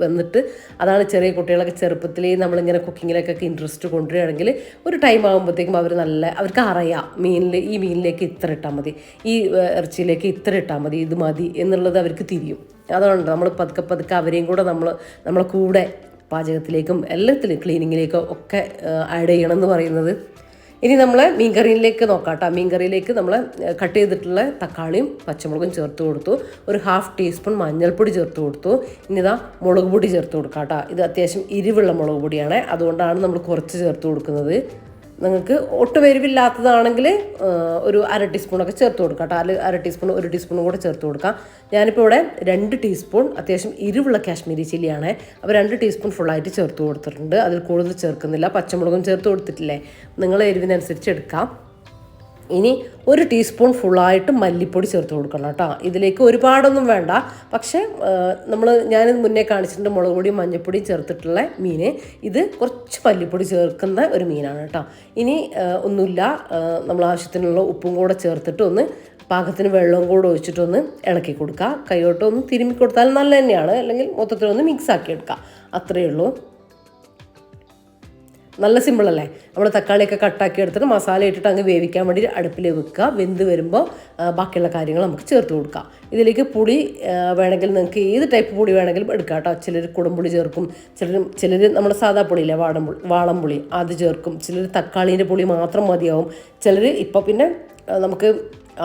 [SPEAKER 1] വന്നിട്ട് അതാണ് ചെറിയ കുട്ടികളൊക്കെ ചെറുപ്പത്തിലേ നമ്മളിങ്ങനെ കുക്കിങ്ങിലേക്കൊക്കെ ഇൻട്രസ്റ്റ് കൊണ്ടുവരികയാണെങ്കിൽ ഒരു ടൈം ആകുമ്പോഴത്തേക്കും അവർ നല്ല അവർക്ക് അറിയാം മീനിൽ ഈ മീനിലേക്ക് ഇത്ര ഇട്ടാൽ മതി ഈ ഇറച്ചിയിലേക്ക് ഇത്ര ഇട്ടാൽ മതി ഇത് മതി എന്നുള്ളത് അവർക്ക് തിരിയും. അതുകൊണ്ട് നമ്മൾ പതുക്കെ പതുക്കെ അവരെയും കൂടെ നമ്മൾ നമ്മളെ കൂടെ പാചകത്തിലേക്കും എല്ലാത്തിലും ക്ലീനിങ്ങിലേക്കും ഒക്കെ ആഡ് ചെയ്യണം എന്ന് പറയുന്നത് ഇനി നമ്മൾ മീൻകറിയിലേക്ക് നോക്കാം കേട്ടോ മീൻകറിയിലേക്ക് നമ്മൾ കട്ട് ചെയ്തിട്ടുള്ള തക്കാളിയും പച്ചമുളകും ചേർത്ത് കൊടുത്തു. ഒരു ഹാഫ് ടീസ്പൂൺ മഞ്ഞൾപ്പൊടി ചേർത്ത് കൊടുത്തു. ഇനി ഇതാ മുളക് പൊടി ചേർത്ത് കൊടുക്കാം കേട്ടോ ഇത് അത്യാവശ്യം ഇരിവുള്ള മുളക് പൊടിയാണ്. അതുകൊണ്ടാണ് നമ്മൾ കുറച്ച് ചേർത്ത് കൊടുക്കുന്നത്. നിങ്ങൾക്ക് ഒട്ടും എരിവില്ലാത്തതാണെങ്കിൽ ഒരു അര ടീസ്പൂണൊക്കെ ചേർത്ത് കൊടുക്കാം കേട്ടോ. അല്ല അര ടീസ്പൂൺ ഒരു ടീസ്പൂണും കൂടെ ചേർത്ത് കൊടുക്കാം. ഞാനിപ്പോൾ ഇവിടെ രണ്ട് ടീസ്പൂൺ അത്യാവശ്യം ഇരുവുള്ള കാശ്മീരി ചില്ലിയാണ്. അപ്പോൾ രണ്ട് ടീസ്പൂൺ ഫുള്ളായിട്ട് ചേർത്ത് കൊടുത്തിട്ടുണ്ട്. അതിൽ കൂടുതൽ ചേർക്കുന്നില്ല. പച്ചമുളകും ചേർത്ത് കൊടുത്തിട്ടില്ലേ? നിങ്ങൾ എരിവിനനുസരിച്ച് എടുക്കാം. ഇനി ഒരു ടീസ്പൂൺ ഫുള്ളായിട്ട് മല്ലിപ്പൊടി ചേർത്ത് കൊടുക്കണം കേട്ടോ. ഇതിലേക്ക് ഒരുപാടൊന്നും വേണ്ട. പക്ഷേ നമ്മൾ ഞാൻ മുന്നേ കാണിച്ചിട്ടുണ്ട് മുളക് പൊടിയും മഞ്ഞൾപ്പൊടിയും ചേർത്തിട്ടുള്ള മീൻ ഇത് കുറച്ച് മല്ലിപ്പൊടി ചേർക്കുന്ന ഒരു മീനാണ് കേട്ടോ. ഇനി ഒന്നുമില്ല. നമ്മൾ ആവശ്യത്തിനുള്ള ഉപ്പും കൂടെ ചേർത്തിട്ട് ഒന്ന് പാകത്തിന് വെള്ളവും കൂടെ ഒഴിച്ചിട്ടൊന്ന് ഇളക്കി കൊടുക്കുക കൈയോട്ടൊന്ന് തിരുമ്മി കൊടുത്താൽ നല്ല തന്നെയാണ് അല്ലെങ്കിൽ മൊത്തത്തിലൊന്ന് മിക്സ് ആക്കി എടുക്കുക അത്രയേ ഉള്ളൂ. നല്ല സിമ്പിളല്ലേ നമ്മൾ തക്കാളിയൊക്കെ കട്ടാക്കി എടുത്തിട്ട് മസാല ഇട്ടിട്ട് അങ്ങ് വേവിക്കാൻ വേണ്ടി അടുപ്പിൽ വെക്കുക. വെന്ത് വരുമ്പോൾ ബാക്കിയുള്ള കാര്യങ്ങൾ നമുക്ക് ചേർത്ത് കൊടുക്കാം. ഇതിലേക്ക് പുളി വേണമെങ്കിൽ നിങ്ങൾക്ക് ഏത് ടൈപ്പ് പുളി വേണമെങ്കിലും എടുക്കാം കേട്ടോ. ചിലർ കുടംപുളി ചേർക്കും ചിലർ ചിലർ നമ്മുടെ സാധാ പുളിയില്ലേ വാടംപുളി വാളംപുളി അത് ചേർക്കും. ചിലർ തക്കാളീന്റെ പുളി മാത്രം മതിയാവും. ചിലർ ഇപ്പോൾ പിന്നെ നമുക്ക്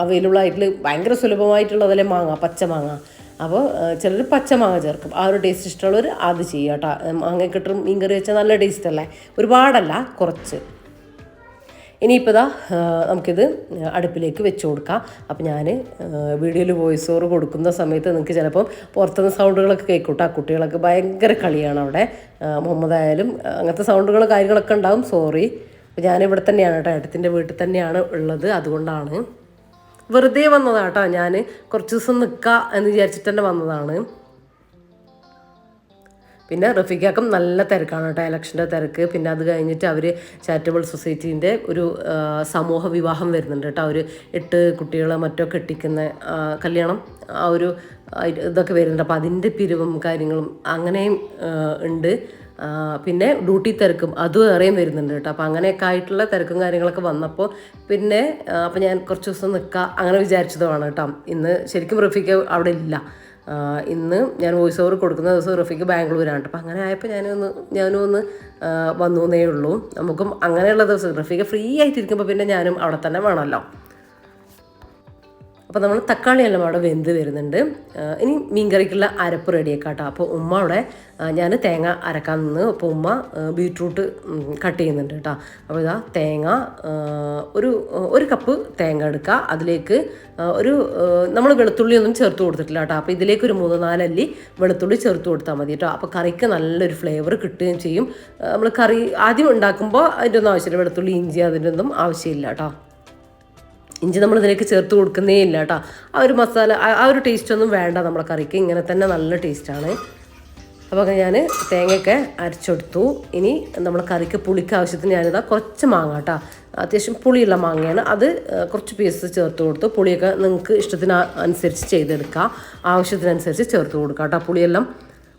[SPEAKER 1] അവൈലബിൾ ആയിട്ടുള്ള ഭയങ്കര സുലഭമായിട്ടുള്ളതല്ലേ മാങ്ങ പച്ച മാങ്ങ. അപ്പോൾ ചിലർ പച്ചമാങ്ങ ചേർക്കും. ആ ഒരു ടേസ്റ്റ് ഇഷ്ടമുള്ളവർ അത് ചെയ്യുക കേട്ടോ. മാങ്ങ കിട്ടും മീൻ കറി വെച്ചാൽ നല്ല ടേസ്റ്റ് അല്ലേ? ഒരുപാടല്ല കുറച്ച്. ഇനിയിപ്പോൾ ഇതാ നമുക്കിത് അടുപ്പിലേക്ക് വെച്ച് കൊടുക്കാം. അപ്പോൾ ഞാൻ വീഡിയോയിൽ വോയിസ് ഓവർ കൊടുക്കുന്ന സമയത്ത് നിങ്ങൾക്ക് ചിലപ്പം പുറത്തുനിന്ന് സൗണ്ടുകളൊക്കെ കേൾക്കും കേട്ടോ കുട്ടികളൊക്കെ ഭയങ്കര കളിയാണ് അവിടെ. മുഹമ്മദായാലും അങ്ങനത്തെ സൗണ്ടുകൾ കാര്യങ്ങളൊക്കെ ഉണ്ടാവും. സോറി അപ്പോൾ ഞാനിവിടെ തന്നെയാണ് കേട്ടോ ഏട്ടത്തിന്റെ വീട്ടിൽ തന്നെയാണ് ഉള്ളത്. അതുകൊണ്ടാണ് വെറുതെ വന്നതാട്ടോ ഞാൻ കുറച്ച് ദിവസം നിൽക്കുക എന്ന് വിചാരിച്ചിട്ട് തന്നെ വന്നതാണ്. പിന്നെ റഫീഖാക്കും നല്ല തിരക്കാണ് കേട്ടോ ഇലക്ഷന്റെ തിരക്ക്. പിന്നെ അത് കഴിഞ്ഞിട്ട് അവർ ചാരിറ്റബിൾ സൊസൈറ്റീന്റെ ഒരു സമൂഹ വിവാഹം വരുന്നുണ്ട് കേട്ടോ. ഒരു എട്ട് കുട്ടികളെ മറ്റോ കെട്ടിക്കുന്ന കല്യാണം ആ ഒരു ഇതൊക്കെ വരുന്നുണ്ട്. അപ്പോൾ അതിന്റെ പിരിവും കാര്യങ്ങളും അങ്ങനെയും ഉണ്ട്. പിന്നെ ഡ്യൂട്ടി തിരക്കും. അതും ഏറെയും വരുന്നുണ്ട് കേട്ടോ. അപ്പോൾ അങ്ങനെയൊക്കെ ആയിട്ടുള്ള തിരക്കും കാര്യങ്ങളൊക്കെ വന്നപ്പോൾ പിന്നെ അപ്പം ഞാൻ കുറച്ച് ദിവസം നിൽക്കുക അങ്ങനെ വിചാരിച്ചതുമാണ് കേട്ടോ. ഇന്ന് ശരിക്കും റഫീക്ക് അവിടെ ഇല്ല. ഇന്ന് ഞാൻ വോയിസ് ഓവർ കൊടുക്കുന്ന ദിവസം റഫീക്ക് ബാംഗ്ലൂരാണ്. അപ്പം അങ്ങനെ ആയപ്പോൾ ഞാനൊന്ന് ഞാനും ഒന്ന് വന്നു എന്നേ ഉള്ളൂ. നമുക്കും അങ്ങനെയുള്ള ദിവസം റഫീക്ക് ഫ്രീ ആയിട്ടിരിക്കുമ്പോൾ പിന്നെ ഞാനും അവിടെ തന്നെ വേണമല്ലോ. അപ്പോൾ നമ്മൾ തക്കാളിയെല്ലാം അവിടെ വെന്ത് വരുന്നുണ്ട്. ഇനി മീൻകറിക്കുള്ള അരപ്പ് റെഡിയാക്കാം കേട്ടോ അപ്പോൾ ഉമ്മ അവിടെ ഞാൻ തേങ്ങ അരക്കാൻ നിന്ന് അപ്പോൾ ഉമ്മ ബീട്രൂട്ട് കട്ട് ചെയ്യുന്നുണ്ട് കേട്ടോ അപ്പോൾ ഇതാ തേങ്ങ ഒരു ഒരു കപ്പ് തേങ്ങ എടുക്കുക. അതിലേക്ക് ഒരു നമ്മൾ വെളുത്തുള്ളി ഒന്നും ചേർത്ത് കൊടുത്തിട്ടില്ല കേട്ടോ അപ്പോൾ ഇതിലേക്ക് ഒരു മൂന്ന് നാലല്ലി വെളുത്തുള്ളി ചേർത്ത് കൊടുത്താൽ മതി കേട്ടോ അപ്പോൾ കറിക്ക് നല്ലൊരു ഫ്ലേവർ കിട്ടുകയും ചെയ്യും. നമ്മൾ കറി ആദ്യം ഉണ്ടാക്കുമ്പോൾ അതിന്റെ ഒന്നും ആവശ്യമില്ല. വെളുത്തുള്ളി ഇഞ്ചി അതിന്റെ ഒന്നും ആവശ്യമില്ല കേട്ടോ ഇഞ്ചി നമ്മൾ ഇതിലേക്ക് ചേർത്ത് കൊടുക്കുന്നേ ഇല്ല കേട്ടോ. ആ ഒരു മസാല ആ- ഒരു ടേസ്റ്റ് ഒന്നും വേണ്ട നമ്മുടെ കറിക്ക്. ഇങ്ങനെ തന്നെ നല്ല ടേസ്റ്റാണ് അപ്പോൾ ഞാൻ തേങ്ങയൊക്കെ അരച്ചെടുത്തു. ഇനി നമ്മൾ കറിക്ക് പുളിക്ക് ആവശ്യത്തിന് ഞാനിതാ കുറച്ച് മാങ്ങ കേട്ടോ. അത്യാവശ്യം പുളിയുള്ള മാങ്ങയാണ്. അത് കുറച്ച് പീസ് ചേർത്ത് കൊടുത്തു. പുളിയൊക്കെ നിങ്ങൾക്ക് ഇഷ്ടത്തിന് അനുസരിച്ച് ചെയ്തെടുക്കുക ആവശ്യത്തിനനുസരിച്ച് ചേർത്ത് കൊടുക്കുക കേട്ടോ. പുളിയെല്ലാം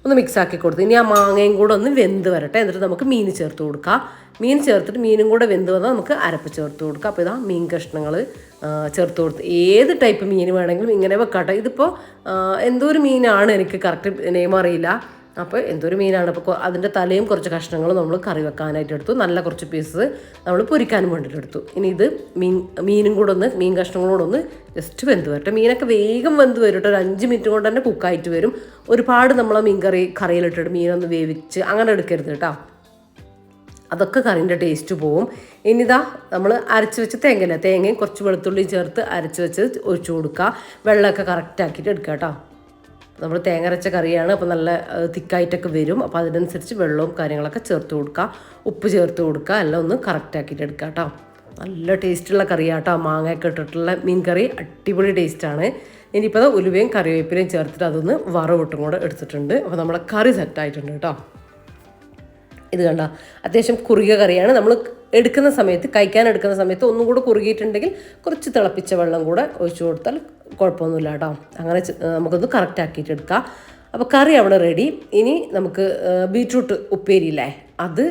[SPEAKER 1] ഒന്ന് മിക്സ് ആക്കി കൊടുത്തു. ഇനി ആ മാങ്ങയും കൂടെ ഒന്ന് വെന്ത് വരട്ടെ. എന്നിട്ട് നമുക്ക് മീൻ ചേർത്ത് കൊടുക്കാം. മീൻ ചേർത്തിട്ട് മീനും കൂടെ വെന്ത് വന്നാൽ നമുക്ക് അരപ്പ് ചേർത്ത് കൊടുക്കാം. അപ്പോൾ ഇതാ മീൻ കഷ്ണങ്ങൾ ചേർത്ത് കൊടുത്ത്. ഏത് ടൈപ്പ് മീൻ വേണമെങ്കിലും ഇങ്ങനെ വെക്കാട്ടെ. ഇതിപ്പോൾ എന്തോ ഒരു മീനാണ് എനിക്ക് കറക്റ്റ് നെയിം അറിയില്ല. അപ്പോൾ എന്തൊരു മീനാണ്? അപ്പോൾ അതിന്റെ തലയും കുറച്ച് കഷ്ണങ്ങളും നമ്മൾ കറി വെക്കാനായിട്ട് എടുത്തു. നല്ല കുറച്ച് പീസ് നമ്മൾ പൊരിക്കാനും വേണ്ടിയിട്ട് എടുത്തു. ഇനി ഇത് മീൻ മീനും കൂടെ ഒന്ന് മീൻ കഷ്ണങ്ങളോട് ഒന്ന് ജസ്റ്റ് വെന്ത് വരട്ടെ. മീനൊക്കെ വേഗം വെന്ത് വരും കേട്ടോ ഒരു അഞ്ച് മിനിറ്റ് കൊണ്ട് തന്നെ കുക്കായിട്ട് വരും. ഒരുപാട് നമ്മൾ മീൻ കറി കറിയിലിട്ടിട്ട് മീനൊന്ന് വേവിച്ച് അങ്ങനെ എടുക്കരുത് കേട്ടോ. അതൊക്കെ കറിന്റെ ടേസ്റ്റ് പോവും. ഇനിതാ നമ്മൾ അരച്ച് വെച്ച് തേങ്ങയില്ല തേങ്ങയും കുറച്ച് വെളുത്തുള്ളി ചേർത്ത് അരച്ച് വെച്ച് ഒഴിച്ചു കൊടുക്കുക. വെള്ളമൊക്കെ കറക്റ്റ് ആക്കിയിട്ട് എടുക്കുക കേട്ടോ. നമ്മൾ തേങ്ങരച്ച കറിയാണ് അപ്പോൾ നല്ല തിക്കായിട്ടൊക്കെ വരും. അപ്പോൾ അതിനനുസരിച്ച് വെള്ളവും കാര്യങ്ങളൊക്കെ ചേർത്ത് കൊടുക്കുക. ഉപ്പ് ചേർത്ത് കൊടുക്കുക. എല്ലാം ഒന്ന് കറക്റ്റ് ആക്കിയിട്ട് എടുക്കുക കേട്ടോ. നല്ല ടേസ്റ്റുള്ള കറിയാട്ടോ മാങ്ങയൊക്കെ ഇട്ടിട്ടുള്ള മീൻ കറി. അടിപൊളി ടേസ്റ്റാണ് ഇനിയിപ്പോൾ ഉലുവയും കറിവേപ്പിലയും ചേർത്തിട്ട് അതൊന്ന് വറവിട്ടും കൂടെ എടുത്തിട്ടുണ്ട്. അപ്പോൾ നമ്മുടെ കറി സെറ്റായിട്ടുണ്ട് കേട്ടോ. ഇത് കണ്ട? അത്യാവശ്യം കുറുകിയ കറിയാണ്. നമ്മൾ എടുക്കുന്ന സമയത്ത് കഴിക്കാൻ എടുക്കുന്ന സമയത്ത് ഒന്നും കൂടെ കുറുകിയിട്ടുണ്ടെങ്കിൽ കുറച്ച് തിളപ്പിച്ച വെള്ളം കൂടെ ഒഴിച്ചു കൊടുത്താൽ കുഴപ്പമൊന്നുമില്ല കേട്ടോ. അങ്ങനെ നമുക്കൊന്ന് കറക്റ്റ് ആക്കിയിട്ട് എടുക്കാം. അപ്പോൾ കറി അവിടെ റെഡി ഇനി നമുക്ക് ബീട്രൂട്ട് ഉപ്പേരിയില്ലേ അത്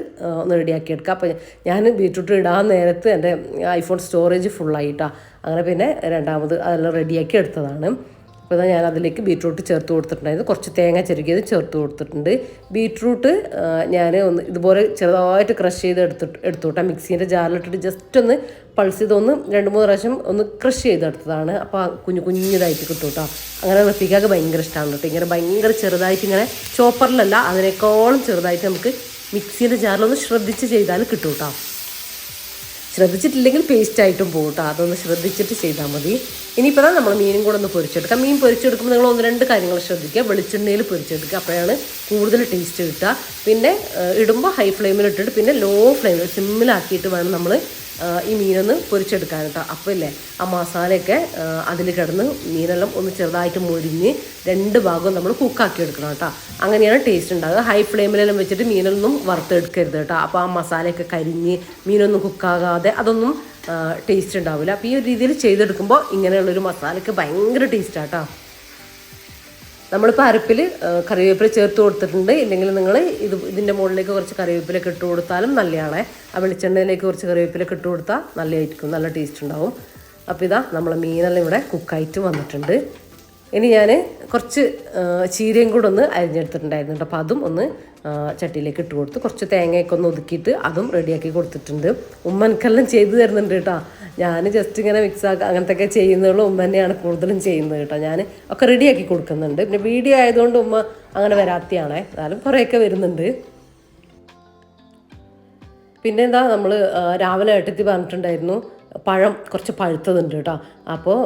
[SPEAKER 1] ഒന്ന് റെഡിയാക്കി എടുക്കാം. അപ്പോൾ ഞാൻ ബീട്രൂട്ട് ഇടാൻ നേരത്ത് എന്റെ ഐഫോൺ സ്റ്റോറേജ് ഫുള്ളായിട്ടാണ് അങ്ങനെ പിന്നെ രണ്ടാമത് അതെല്ലാം റെഡിയാക്കി എടുത്തതാണ്. അപ്പോൾ ഞാൻ അതിലേക്ക് ബീട്രൂട്ട് ചേർത്ത് കൊടുത്തിട്ടുണ്ടായിരുന്നു. കുറച്ച് തേങ്ങ ചെരുകിയത് ചേർത്ത് കൊടുത്തിട്ടുണ്ട്. ബീട്രൂട്ട് ഞാൻ ഒന്ന് ഇതുപോലെ ചെറുതായിട്ട് ക്രഷ് ചെയ്ത് എടുത്തിട്ട്. എടുത്തുവിട്ടാ മിക്സീന്റെ ജാറിലിട്ടിട്ട് ജസ്റ്റ് ഒന്ന് പൾസ് ചെയ്തൊന്ന് രണ്ട് മൂന്ന് പ്രാവശ്യം ഒന്ന് ക്രഷ് ചെയ്തെടുത്തതാണ് അപ്പോൾ കുഞ്ഞു കുഞ്ഞിതായിട്ട് കിട്ടും കേട്ടോ അങ്ങനെ റഫീഖാക്ക് ഭയങ്കര ഇഷ്ടമാണ് കേട്ടോ ഇങ്ങനെ ഭയങ്കര ചെറുതായിട്ട് ഇങ്ങനെ ചോപ്പറിലല്ല അതിനേക്കാളും ചെറുതായിട്ട് നമുക്ക് മിക്സീന്റെ ജാറിലൊന്ന് ശ്രദ്ധിച്ച് ചെയ്താൽ കിട്ടും കേട്ടോ ശ്രദ്ധിച്ചിട്ടില്ലെങ്കിൽ പേസ്റ്റ് ആയിട്ടും പോകും കേട്ടോ അതൊന്ന് ശ്രദ്ധിച്ചിട്ട് ചെയ്താൽ മതി. ഇനിയിപ്പോൾ നമ്മൾ മീനും കൂടെ ഒന്ന് പൊരിച്ചെടുക്കാം. മീൻ പൊരിച്ചെടുക്കുമ്പോൾ നിങ്ങൾ ഒന്ന് രണ്ട് കാര്യങ്ങൾ ശ്രദ്ധിക്കുക. വെളിച്ചെണ്ണയിൽ പൊരിച്ചെടുക്കുക. അപ്പോഴാണ് കൂടുതൽ ടേസ്റ്റ് കിട്ടുക. പിന്നെ ഇടുമ്പോൾ ഹൈ ഫ്ലെയിമിൽ ഇട്ടിട്ട് പിന്നെ ലോ ഫ്ലെയിമിൽ സിമ്മിലാക്കിയിട്ട് വേണം നമ്മൾ ഈ മീനൊന്ന് പൊരിച്ചെടുക്കാൻ കേട്ടോ അപ്പോൾ ഇല്ലേ ആ മസാലയൊക്കെ അതിൽ കിടന്ന് മീനെല്ലാം ഒന്ന് ചെറുതായിട്ട് മൊരിഞ്ഞ് രണ്ട് ഭാഗവും നമ്മൾ കുക്കാക്കി എടുക്കണം കേട്ടോ അങ്ങനെയാണ് ടേസ്റ്റ് ഉണ്ടാകുക ഹൈ ഫ്ലെയിമിലെല്ലാം വെച്ചിട്ട് മീനൊന്നും വറുത്തെടുക്കരുത് കേട്ടോ അപ്പോൾ ആ മസാലയൊക്കെ കരിഞ്ഞ് മീനൊന്നും കുക്കാകാതെ അതൊന്നും ടേസ്റ്റ് ഉണ്ടാവില്ല. അപ്പോൾ ഈ ഒരു രീതിയിൽ ചെയ്തെടുക്കുമ്പോൾ ഇങ്ങനെയുള്ളൊരു മസാലയ്ക്ക് ഭയങ്കര ടേസ്റ്റാണ് നമ്മളിപ്പോൾ അരപ്പിൽ കറിവേപ്പില ചേർത്ത് കൊടുത്തിട്ടുണ്ട്. ഇല്ലെങ്കിൽ നിങ്ങൾ ഇത് ഇതിന്റെ മുകളിലേക്ക് കുറച്ച് കറിവേപ്പിലൊക്കെ ഇട്ട് കൊടുത്താലും നല്ലതാണ്. ആ വെളിച്ചെണ്ണയിലേക്ക് കുറച്ച് കറിവേപ്പിലൊക്കെ ഇട്ട് കൊടുത്താൽ നല്ലതായിരിക്കും നല്ല ടേസ്റ്റ് ഉണ്ടാവും. അപ്പോൾ ഇതാ നമ്മളെ മീനെല്ലാം ഇവിടെ കുക്കായിട്ട് വന്നിട്ടുണ്ട്. ഇനി ഞാൻ കുറച്ച് ചീരയും കൂടെ ഒന്ന് അരിഞ്ഞെടുത്തിട്ടുണ്ടായിരുന്നു അപ്പോൾ അതും ഒന്ന് ചട്ടിയിലേക്ക് ഇട്ട് കൊടുത്ത്. കുറച്ച് തേങ്ങയൊക്കെ ഒന്ന് ഒതുക്കിയിട്ട് അതും റെഡിയാക്കി കൊടുത്തിട്ടുണ്ട്. ഉമ്മ ചെയ്തു തരുന്നുണ്ട് കേട്ടോ. ഞാൻ ജസ്റ്റ് ഇങ്ങനെ മിക്സ് ആക്കുക അങ്ങനത്തെ ഒക്കെ ചെയ്യുന്നുള്ളൂ ഉമ്മ തന്നെയാണ് കൂടുതലും ചെയ്യുന്നത് കേട്ടോ. ഞാൻ ഒക്കെ റെഡിയാക്കി കൊടുക്കുന്നുണ്ട്. പിന്നെ വീഡിയോ ആയതുകൊണ്ട് ഉമ്മ അങ്ങനെ വരാത്തിയാണേ. എന്നാലും കുറേയൊക്കെ വരുന്നുണ്ട്. പിന്നെന്താ നമ്മൾ രാവിലെ ഏട്ടത്തി പറഞ്ഞിട്ടുണ്ടായിരുന്നു പഴം കുറച്ച് പഴുത്തതുണ്ട് കേട്ടോ. അപ്പോൾ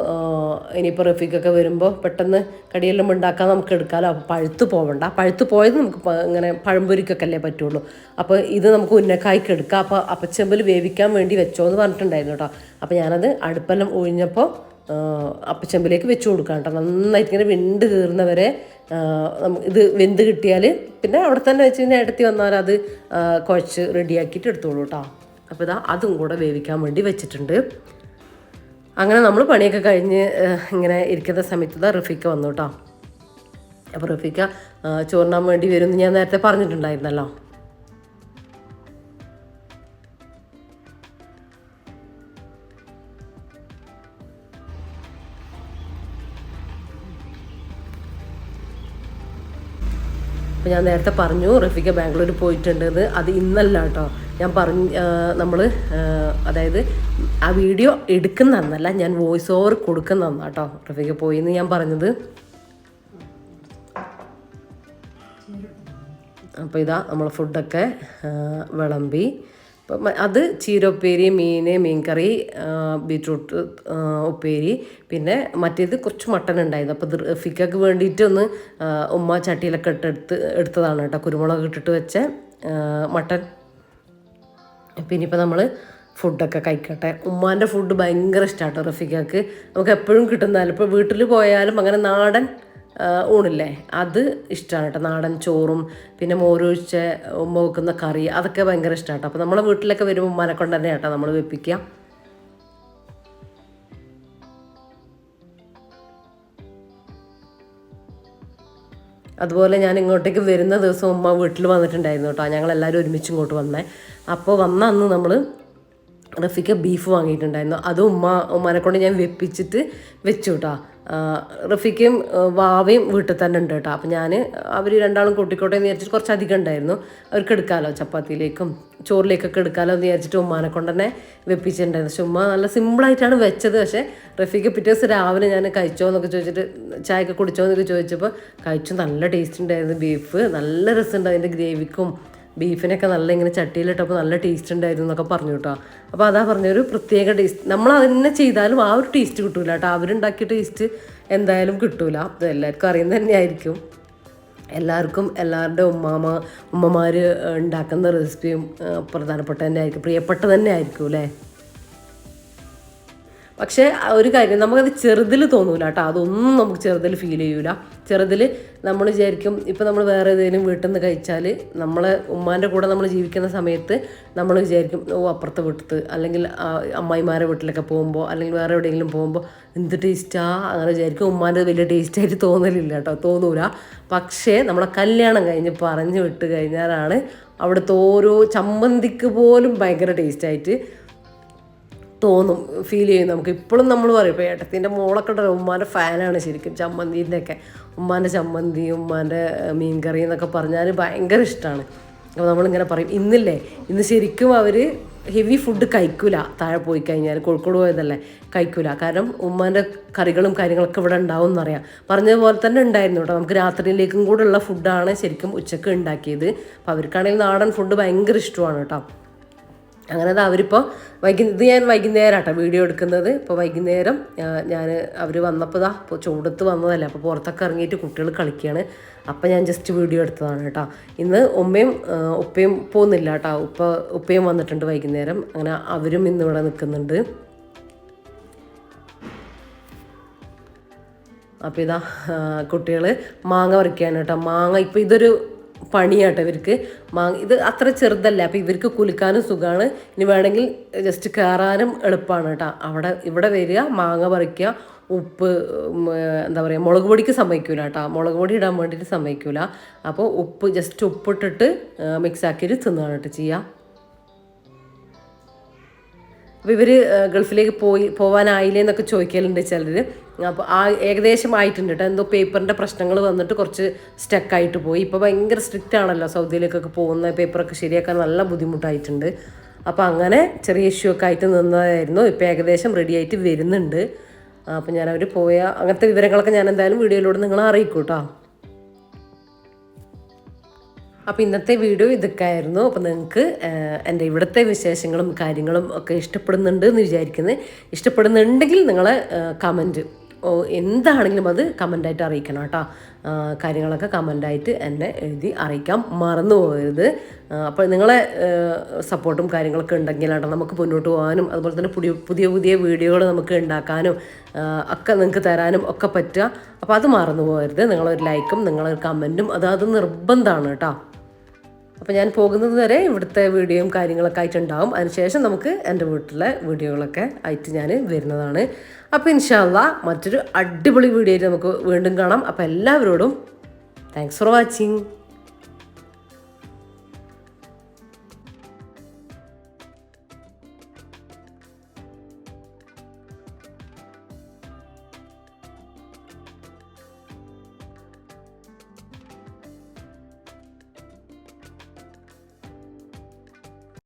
[SPEAKER 1] ഇനിയിപ്പോൾ റഫീഖൊക്കെ വരുമ്പോൾ പെട്ടെന്ന് കടിയെല്ലാം ഉണ്ടാക്കാൻ നമുക്ക് എടുക്കാമല്ലോ അപ്പോൾ പഴുത്ത് പോവണ്ട. പഴുത്ത് പോയത് നമുക്ക് ഇങ്ങനെ പഴംപൊരിക്കൊക്കെ അല്ലേ പറ്റുള്ളൂ. അപ്പോൾ ഇത് നമുക്ക് ഉന്നക്കായ്ക്ക് എടുക്കാം. അപ്പോൾ അപ്പച്ചെമ്പിൽ വേവിക്കാൻ വേണ്ടി വെച്ചോ എന്ന് പറഞ്ഞിട്ടുണ്ടായിരുന്നു കേട്ടോ. അപ്പോൾ ഞാനത് അടുപ്പെല്ലാം ഒഴിഞ്ഞപ്പോൾ അപ്പച്ചെമ്പിലേക്ക് വെച്ച് കൊടുക്കാം കേട്ടോ. നന്നായിട്ട് ഇങ്ങനെ വെണ്ട് കീറുന്നവരെ ഇത് വെന്ത് കിട്ടിയാൽ പിന്നെ അവിടെ തന്നെ വെച്ച് കഴിഞ്ഞാൽ ഇടത്തി വന്നാൽ അത് കുഴച്ച് റെഡിയാക്കിയിട്ട് എടുത്തോളൂ കേട്ടോ. അപ്പോൾ ഇതാ അതും കൂടെ വേവിക്കാൻ വേണ്ടി വെച്ചിട്ടുണ്ട്. അങ്ങനെ നമ്മൾ പണിയൊക്കെ കഴിഞ്ഞ് ഇങ്ങനെ ഇരിക്കുന്ന സമയത്ത് ഇതാ റഫീക്ക വന്നു കേട്ടോ. അപ്പോൾ റഫീക്ക ചോറിനാൻ വേണ്ടി വരുമെന്ന് ഞാൻ നേരത്തെ പറഞ്ഞിട്ടുണ്ടായിരുന്നല്ലോ. അപ്പോൾ ഞാൻ നേരത്തെ പറഞ്ഞു റഫീഖ ബാംഗ്ലൂർ പോയിട്ടുണ്ടെന്ന്. അത് ഇന്നല്ല കേട്ടോ. ഞാൻ പറഞ്ഞു നമ്മൾ അതായത് ആ വീഡിയോ എടുക്കുന്ന അന്നല്ല ഞാൻ വോയിസ് ഓവർ കൊടുക്കുന്ന അന്നാ കേട്ടോ റഫീഖ പോയി എന്ന് ഞാൻ പറഞ്ഞത്. അപ്പോൾ ഇതാ നമ്മൾ ഫുഡൊക്കെ വിളമ്പി. അപ്പം അത് അത് ചീരപ്പേരി മീൻ മീൻകറി ബീറ്റ്റൂട്ട് ഉപ്പേരി പിന്നെ മറ്റേത് കുറച്ച് മട്ടൺ ഉണ്ടായിരുന്നു അപ്പോൾ ഫിക്കക്ക് വേണ്ടിയിട്ട് ഒന്ന് ഉമ്മ ചട്ടിയിലൊക്കെ ഇട്ടെടുത്ത് എടുത്തതാണ് കേട്ടോ. കുരുമുളക് ഇട്ടിട്ട് വെച്ച മട്ടൺ പിന്നെ ഇപ്പോൾ നമ്മൾ ഫുഡൊക്കെ കഴിക്കട്ടെ. ഉമ്മാന്റെ ഫുഡ് ഭയങ്കര ഇഷ്ടമാട്ടോ റഫിക്കക്ക് നമുക്ക് എപ്പോഴും കിട്ടുന്നതല്ല. ഇപ്പോൾ വീട്ടിൽ പോയാലും അങ്ങനെ നാടൻ ഊണില്ലേ? അത് ഇഷ്ടമാണ് കേട്ടോ. നാടൻ ചോറും പിന്നെ മോരൊഴിച്ച ഉമ്മ വെക്കുന്ന കറി അതൊക്കെ ഭയങ്കര ഇഷ്ടമാണ് കേട്ടോ. അപ്പോൾ നമ്മളെ വീട്ടിലൊക്കെ വരുമ്പോൾ ഉമ്മാനെക്കൊണ്ട് തന്നെ കേട്ടോ നമ്മൾ വെപ്പിക്കുക. അതുപോലെ ഞാൻ ഇങ്ങോട്ടേക്ക് വരുന്ന ദിവസം ഉമ്മ വീട്ടിൽ വന്നിട്ടുണ്ടായിരുന്നു കേട്ടോ. ഞങ്ങളെല്ലാവരും ഒരുമിച്ച് ഇങ്ങോട്ട് വന്നേ. അപ്പോൾ വന്ന അന്ന് നമ്മൾ റഫിക്ക് ബീഫ് വാങ്ങിയിട്ടുണ്ടായിരുന്നു. അത് ഉമ്മ ഉമ്മാനെ കൊണ്ട് ഞാൻ വെപ്പിച്ചിട്ട് വെച്ചു കേട്ടോ. റഫിക്കയും ആ, വാവയും വീട്ടിൽ തന്നെ ഉണ്ട് കേട്ടോ. അപ്പം ഞാൻ അവർ രണ്ടാളും കൂട്ടിക്കോട്ടെ എന്ന് വിചാരിച്ചിട്ട് കുറച്ച് അധികം ഉണ്ടായിരുന്നു. അവർക്ക് എടുക്കാമല്ലോ ചപ്പാത്തിയിലേക്കും ചോറിലേക്കൊക്കെ എടുക്കാമല്ലോ എന്ന് വിചാരിച്ചിട്ട് ഉമ്മാനെ കൊണ്ട് തന്നെ വെപ്പിച്ചിട്ടുണ്ടായിരുന്നു. ഉമ്മ നല്ല സിമ്പിളായിട്ടാണ് വെച്ചത്. പക്ഷേ റഫീക്ക് പിറ്റേ ദിവസം രാവിലെ ഞാൻ കഴിച്ചോ എന്നൊക്കെ ചോദിച്ചിട്ട് ചായയൊക്കെ കുടിച്ചോ എന്നൊക്കെ ചോദിച്ചപ്പോൾ കഴിച്ചു. നല്ല ടേസ്റ്റ് ഉണ്ടായിരുന്നു ബീഫ് നല്ല രസമുണ്ട് അതിന്റെ ഗ്രേവിക്കും ബീഫിനൊക്കെ നല്ല ഇങ്ങനെ ചട്ടിയിലിട്ടപ്പോൾ നല്ല ടേസ്റ്റ് ഉണ്ടായിരുന്നു എന്നൊക്കെ പറഞ്ഞു കേട്ടോ. അപ്പോൾ അതാ പറഞ്ഞ ഒരു പ്രത്യേക ടേസ്റ്റ് നമ്മൾ അതിനെ ചെയ്താലും ആ ഒരു ടേസ്റ്റ് കിട്ടൂല കേട്ടോ. അവരുണ്ടാക്കിയ ടേസ്റ്റ് എന്തായാലും കിട്ടൂല. അത് എല്ലാവർക്കും അറിയുന്നത് തന്നെയായിരിക്കും. എല്ലാവർക്കും എല്ലാവരുടെ ഉമ്മാമ ഉമ്മമാർ ഉണ്ടാക്കുന്ന റെസിപ്പിയും പ്രധാനപ്പെട്ട തന്നെ ആയിരിക്കും പ്രിയപ്പെട്ട തന്നെ ആയിരിക്കും അല്ലേ? പക്ഷേ ഒരു കാര്യം നമുക്കത് ചെറുതിൽ തോന്നൂല കേട്ടോ. അതൊന്നും നമുക്ക് ചെറുതിൽ ഫീൽ ചെയ്യൂല. ചെറുതിൽ നമ്മൾ വിചാരിക്കും ഇപ്പം നമ്മൾ വേറെ ഏതെങ്കിലും വീട്ടിൽ നിന്ന് കഴിച്ചാൽ നമ്മളെ ഉമ്മാന്റെ കൂടെ നമ്മൾ ജീവിക്കുന്ന സമയത്ത് നമ്മൾ വിചാരിക്കും ഓ അപ്പുറത്തെ വീട്ടിൽ അല്ലെങ്കിൽ അമ്മായിമാരുടെ അമ്മായിമാരെ വീട്ടിലൊക്കെ പോകുമ്പോൾ അല്ലെങ്കിൽ വേറെ എവിടെയെങ്കിലും പോകുമ്പോൾ എന്ത് ടേസ്റ്റാ അങ്ങനെ വിചാരിക്കും. ഉമ്മാന്റെ വലിയ ടേസ്റ്റായിട്ട് തോന്നലില്ല കേട്ടോ. തോന്നൂല. പക്ഷേ നമ്മളെ കല്യാണം കഴിഞ്ഞ് പറഞ്ഞു വിട്ട് കഴിഞ്ഞാലാണ് അവിടുത്തെ ഓരോ ചമ്മന്തിക്ക് പോലും ഭയങ്കര ടേസ്റ്റായിട്ട് തോന്നും ഫീൽ ചെയ്യും നമുക്ക്. ഇപ്പോഴും നമ്മൾ പറയും ഇപ്പോൾ ഏട്ടത്തിന്റെ മോളൊക്കെ ഉണ്ടല്ലോ ഉമ്മാന്റെ ഫാനാണ് ശരിക്കും ചമ്മന്തിന്റെ ഒക്കെ ഉമ്മാന്റെ ചമ്മന്തി ഉമ്മാന്റെ മീൻ കറി എന്നൊക്കെ പറഞ്ഞാൽ ഭയങ്കര ഇഷ്ടമാണ് അപ്പോൾ നമ്മളിങ്ങനെ പറയും ഇന്നില്ലേ? ഇന്ന് ശരിക്കും അവർ ഹെവി ഫുഡ് കഴിക്കൂല. താഴെ പോയി കഴിഞ്ഞാൽ കോഴിക്കോട് പോയതല്ലേ കഴിക്കൂല. കാരണം ഉമ്മാന്റെ കറികളും കാര്യങ്ങളൊക്കെ ഇവിടെ ഉണ്ടാവും എന്നറിയാം. പറഞ്ഞതുപോലെ തന്നെ ഉണ്ടായിരുന്നു കേട്ടോ. നമുക്ക് രാത്രിയിലേക്കും കൂടെ ഉള്ള ഫുഡാണ് ശരിക്കും ഉച്ചയ്ക്ക് ഉണ്ടാക്കിയത്. അപ്പോൾ അവർക്കാണെങ്കിൽ നാടൻ ഫുഡ് ഭയങ്കര ഇഷ്ടമാണ് കേട്ടോ. അങ്ങനെ അത് അവരിപ്പോൾ വൈകു ഇത് ഞാൻ വൈകുന്നേരം കേട്ടോ വീഡിയോ എടുക്കുന്നത്. ഇപ്പോൾ വൈകുന്നേരം ഞാൻ അവർ വന്നപ്പോൾ ഇതാ ഇപ്പോൾ ചൂടത്ത് വന്നതല്ല. അപ്പോൾ പുറത്തൊക്കെ ഇറങ്ങിയിട്ട് കുട്ടികൾ കളിക്കുകയാണ് അപ്പോൾ ഞാൻ ജസ്റ്റ് വീഡിയോ എടുത്തതാണ് കേട്ടോ. ഇന്ന് ഉമ്മയും ഉപ്പയും പോകുന്നില്ല കേട്ടോ. ഉപ്പ ഉപ്പയും വന്നിട്ടുണ്ട് വൈകുന്നേരം. അങ്ങനെ അവരും ഇന്ന് ഇവിടെ നിൽക്കുന്നുണ്ട്. അപ്പോൾ ഇതാ കുട്ടികൾ മാങ്ങ പറിക്കുകയാണ് കേട്ടോ. മാങ്ങ ഇപ്പോൾ ഇതൊരു പണിയാട്ടോ ഇവർക്ക്. മാങ്ങ ഇത് അത്ര ചെറുതല്ല അപ്പോൾ ഇവർക്ക് കുലുക്കാനും സുഖമാണ് ഇനി വേണമെങ്കിൽ ജസ്റ്റ് കയറാനും എളുപ്പമാണ് കേട്ടോ അവിടെ ഇവിടെ വരിക മാങ്ങ പറിക്കുക ഉപ്പ് എന്താ പറയുക മുളക് പൊടിക്ക് സമ്മതിക്കൂല കേട്ടോ മുളക് പൊടി ഇടാൻ വേണ്ടിയിട്ട് സമ്മതിക്കൂല. അപ്പോൾ ഉപ്പ് ജസ്റ്റ് ഉപ്പിട്ടിട്ട് മിക്സ് ആക്കിയിട്ട് തിന്നാണ് കേട്ടോ ചെയ്യുക അപ്പോൾ ഇവർ ഗൾഫിലേക്ക് പോയി പോകാനായില്ലേ എന്നൊക്കെ ചോദിക്കലുണ്ട് ചിലർ അപ്പോൾ ആ ഏകദേശം ആയിട്ടുണ്ട് കേട്ടോ എന്തോ പേപ്പറിന്റെ പ്രശ്നങ്ങൾ വന്നിട്ട് കുറച്ച് സ്റ്റക്കായിട്ട് പോയി. ഇപ്പോൾ ഭയങ്കര സ്ട്രിക്റ്റ് ആണല്ലോ സൗദിയിലേക്കൊക്കെ പോകുന്ന പേപ്പറൊക്കെ ശരിയാക്കാൻ നല്ല ബുദ്ധിമുട്ടായിട്ടുണ്ട്. അപ്പോൾ അങ്ങനെ ചെറിയ ഇഷ്യൂ ഒക്കെ ആയിട്ട് നിന്നതായിരുന്നു. ഇപ്പോൾ ഏകദേശം റെഡി ആയിട്ട് വരുന്നുണ്ട്. അപ്പോൾ ഞാൻ അവർ പോയ അങ്ങനത്തെ വിവരങ്ങളൊക്കെ ഞാൻ എന്തായാലും വീഡിയോയിലൂടെ നിങ്ങളെ അറിയിക്കും കേട്ടോ അപ്പോൾ ഇന്നത്തെ വീഡിയോ ഇതൊക്കെ ആയിരുന്നു അപ്പോൾ നിങ്ങൾക്ക് എന്റെ ഇവിടുത്തെ വിശേഷങ്ങളും കാര്യങ്ങളും ഒക്കെ ഇഷ്ടപ്പെടുന്നുണ്ട് എന്ന് വിചാരിക്കുന്നത് ഇഷ്ടപ്പെടുന്നുണ്ടെങ്കിൽ നിങ്ങൾ കമന്റ് എന്താണെങ്കിലും അത് കമന്റായിട്ട് അറിയിക്കണം കേട്ടോ. കാര്യങ്ങളൊക്കെ കമന്റായിട്ട് എന്നെ എഴുതി അറിയിക്കാം. മറന്നു പോകരുത്. അപ്പോൾ നിങ്ങളെ സപ്പോർട്ടും കാര്യങ്ങളൊക്കെ ഉണ്ടെങ്കിൽ ഉണ്ടെങ്കിലാണ് നമുക്ക് മുന്നോട്ട് പോകാനും അതുപോലെ തന്നെ പുതിയ പുതിയ പുതിയ വീഡിയോകൾ നമുക്ക് ഉണ്ടാക്കാനും ഒക്കെ നിങ്ങൾക്ക് തരാനും ഒക്കെ പറ്റുക. അപ്പോൾ അത് മറന്നു പോകരുത്. നിങ്ങളൊരു ലൈക്കും നിങ്ങളൊരു കമന്റും അത് അത് നിർബന്ധമാണ് കേട്ടോ. അപ്പോൾ ഞാൻ പോകുന്നത് വരെ ഇവിടുത്തെ വീഡിയോയും കാര്യങ്ങളൊക്കെ ആയിട്ടുണ്ടാവും. അതിനുശേഷം നമുക്ക് എന്റെ വീട്ടിലെ വീഡിയോകളൊക്കെ ആയിട്ട് ഞാൻ വരുന്നതാണ്. അപ്പോൾ ഇൻഷാല്ല മറ്റൊരു അടിപൊളി വീഡിയോ നമുക്ക് വീണ്ടും കാണാം. അപ്പോൾ എല്ലാവരോടും താങ്ക്സ് ഫോർ വാച്ചിങ്